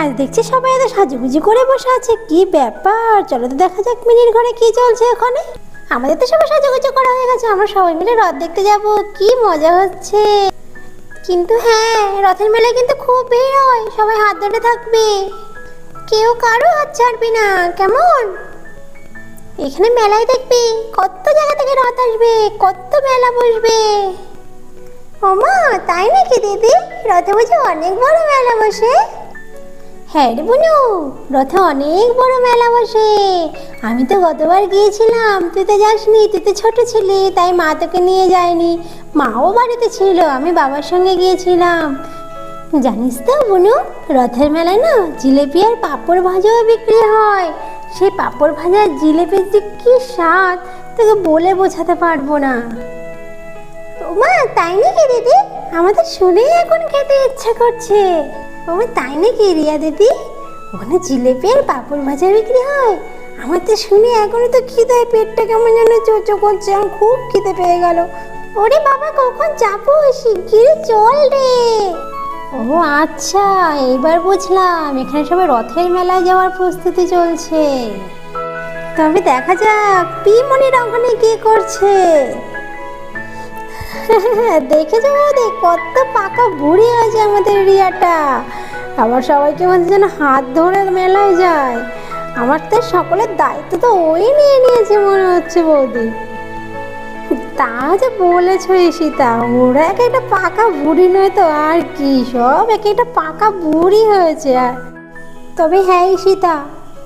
আজ দেখছি সবাই এত সাজুগুজু করে বসে আছে। কি ব্যাপার? চলো তো দেখা যাক মিনির ঘরে কি চলছে ওখানে। আমাদের তো সবাই সাজুগুজু করা হয়ে গেছে, আমরা সবাই মিলে রথ দেখতে যাব। কি মজা হচ্ছে। কিন্তু হ্যাঁ রথের মেলায় কিন্তু খুব ভিড় হয়, সবাই হাত ধরে থাকবে। কেউ কারও হাত ছাড়বি না, কেমন? এখানে মেলায় দেখবি, কত জায়গা থেকে রথ আসবে, কত মেলা বসবে। ওমা, তাই নাকি দিদি? রথে বুঝি অনেক বড় মেলা বসে। হ্যাঁ রে বুনু, রথে অনেক বড় মেলা বসে। আমি তো গতবার গিয়েছিলাম, তুই তো যাসনি, তুই তো ছোট ছিলি, তাই মা তোকে নিয়ে যায়নি। মাও বাড়িতে ছিল, আমি বাবার সঙ্গে গিয়েছিলাম। জানিস তো বুনু, রথের মেলায় না জিলেপি আর পাঁপড় ভাজাও বিক্রি হয়। সেই পাঁপড় ভাজার জিলেপির যে কি স্বাদ, তোকে বলে বোঝাতে পারব না। ওমা তাই নাকি দিদি? আমাদের শুনেই এখন খেতে ইচ্ছা করছে। ওমা তাই নাকি রিয়া দিদি? ওখানে জিলেপি আর পাঁপড় ভাজা বিক্রি হয়। আমার তো শুনে এখনই তো খিদে পেটটা কেমন যেন চোচো করছে আমার খুব খিদে পেয়ে গেল। ওরে বাবা, কখন যাব? শিগগিরই চল রে। ও আচ্ছা এইবার বুঝলাম, এখানে সবাই রথের মেলায় যাওয়ার প্রস্তুতি চলছে। তবে দেখা যাক, পিমনিরা ওখানে কি করছে। দেখেছ দেখ কত পাকা বুড়ি হয়েছে আমাদের রিয়াটা। আবার সবাইকে বলছে যেন হাত ধরে মেলায় যায়। আমার তো সকলের দায়িত্ব তো ওই নিয়ে নিয়েছে মনে হচ্ছে বৌদি। তা যে বলেছ ঈশিতা ওরা এক একটা পাকা বুড়ি নয় তো, আর কি? সব এক একটা পাকা বুড়ি হয়েছে আর। তবে হ্যাঁ ঈশিতা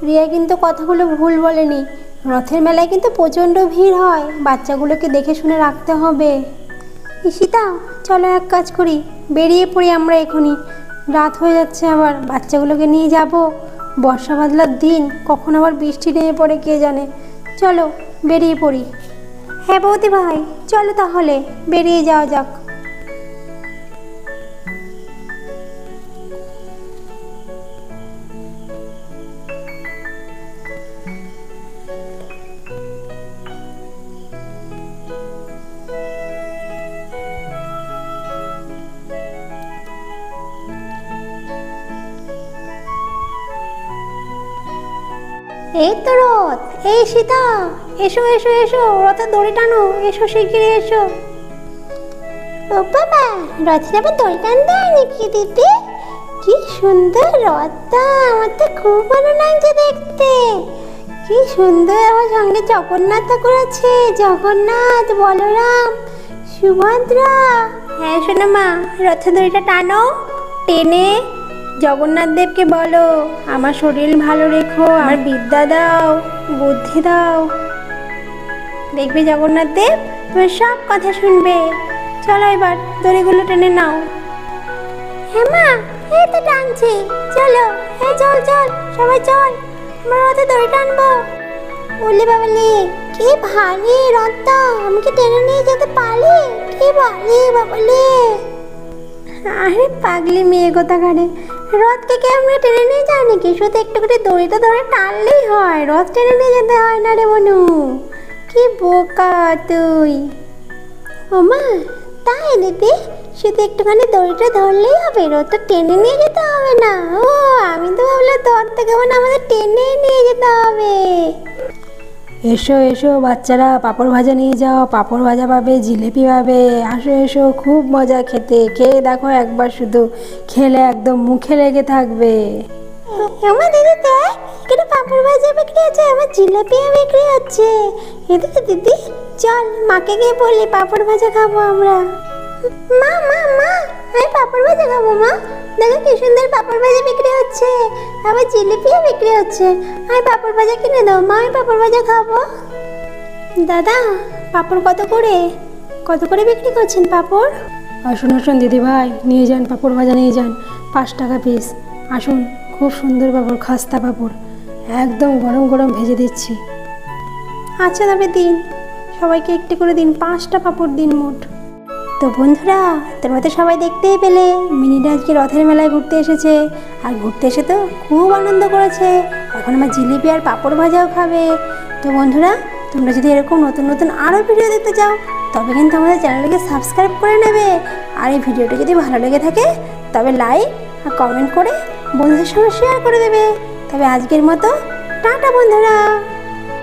রিয়া কিন্তু কথাগুলো ভুল বলেনি। রথের মেলায় কিন্তু প্রচণ্ড ভিড় হয়, বাচ্চাগুলোকে দেখে শুনে রাখতে হবে। ঈশিতা চলো এক কাজ করি। বেরিয়ে পড়ি আমরা এখনই। রাত হয়ে যাচ্ছে আবার, বাচ্চাগুলোকে নিয়ে যাব। বর্ষা বাদলার দিন, কখন আবার বৃষ্টি নেমে পড়ে কে জানে। চলো, বেরিয়ে পড়ি। হ্যাঁ বৌদি ভাই, চলো তাহলে, বেরিয়ে যাওয়া যাক। এই তো রথ। এই সীতা, এসো এসো এসো, রথের দড়ি টানো, এসো শিগগিরই এসো। ও বাবা রথে যাবে দড়ি টানতে হয় নাকি দিদি? কি সুন্দর রথটা, আমার তো খুব ভালো লাগছে দেখতে। কি সুন্দর আমার সঙ্গে জগন্নাথ ঠাকুর আছে জগন্নাথ, বলরাম, সুভদ্রা। হ্যাঁ শোনো মা, রথের দড়িটা টানো, টেনে জগন্নাথ দেবকে বলো, আমার শরীর ভালো রেখো, আমার বিদ্যা দাও, বুদ্ধি দাও। দেখবে জগন্নাথ দেব তোমার সব কথা শুনবে। চলো এবার দড়িগুলো টেনে নাও। হ্যাঁ মা, এই তো টানছি। চলো হ্যাঁ চল চল, সবাই চল, আমরা রথে দড়ি টানবো। বললি বাবালি কি ভারী রথটা আমি কি টেনে নিয়ে যেতে পারি? কি ভারী বাবালি আরে পাগলি মেয়ে কোথাকারে রথকে কি আমরা টেনে নিয়ে যাই নাকি? শুধু একটু করে দড়িটা ধরে টানলেই হয়। রথ টেনে নিয়ে যেতে হয় না রে বনু কি বোকা তুই। ওমা তাই দিদি শুধু একটুখানি দড়িটা ধরলেই হবে, রথটা টেনে নিয়ে যেতে হবে না। ও, আমি তো ভাবলাম তোর থেকে মানে আমাদের টেনে নিয়ে যেতে হবে। এসো এসো, বাচ্চারা, পাঁপড় ভাজা নিয়ে যাও, পাঁপড় ভাজা পাবে, জিলিপি পাবে, আসো, এসো, খুব মজা খেতে, খেয়ে দেখো একবার শুধু, খেলে একদম মুখে লেগে থাকবে। আমার দিদি দেখ, এখানে পাঁপড় ভাজা বিক্রি হচ্ছে আমার জিলাপিও বিক্রি হচ্ছে। এদিকে দিদি, চল মাকে গিয়ে বলি, পাঁপড় ভাজা খাব আমরা। মা মা মা, আমি পাঁপড় ভাজা খাব, মা। দেখো কি সুন্দর পাঁপড় ভাজা বিক্রি হচ্ছে। আবার জিলিপিও বিক্রি হচ্ছে। আমি পাঁপড় ভাজা কিনে দাও মা আমি পাঁপড় ভাজা খাব। দাদা পাঁপড় কত করে? কত করে বিক্রি করছেন পাপড়? আসুন আসুন দিদি ভাই নিয়ে যান পাঁপড় ভাজা নিয়ে যান। পাঁচ টাকা পিস আসুন খুব সুন্দর পাঁপড় খাস্তা পাঁপড়। একদম গরম গরম ভেজে দিচ্ছি। আচ্ছা তবে দিন। সবাইকে একটি করে দিন পাঁচটা পাঁপড় দিন মোট। তো বন্ধুরা, তোমরা তো সবাই দেখতেই পেলে মিনিটা আজকে রথের মেলায় ঘুরতে এসেছে। আর ঘুরতে এসে তো খুব আনন্দ করেছে। এখন আমার জিলিপি আর পাঁপড় ভাজাও খাবে। তো বন্ধুরা, তোমরা যদি এরকম নতুন নতুন আরও ভিডিও দেখতে চাও, তবে কিন্তু আমাদের চ্যানেলটাকে সাবস্ক্রাইব করে নেবে। আর এই ভিডিওটা যদি ভালো লেগে থাকে, তবে লাইক আর কমেন্ট করে বন্ধুদের সঙ্গে শেয়ার করে দেবে। তবে আজকের মতো, টাটা বন্ধুরা।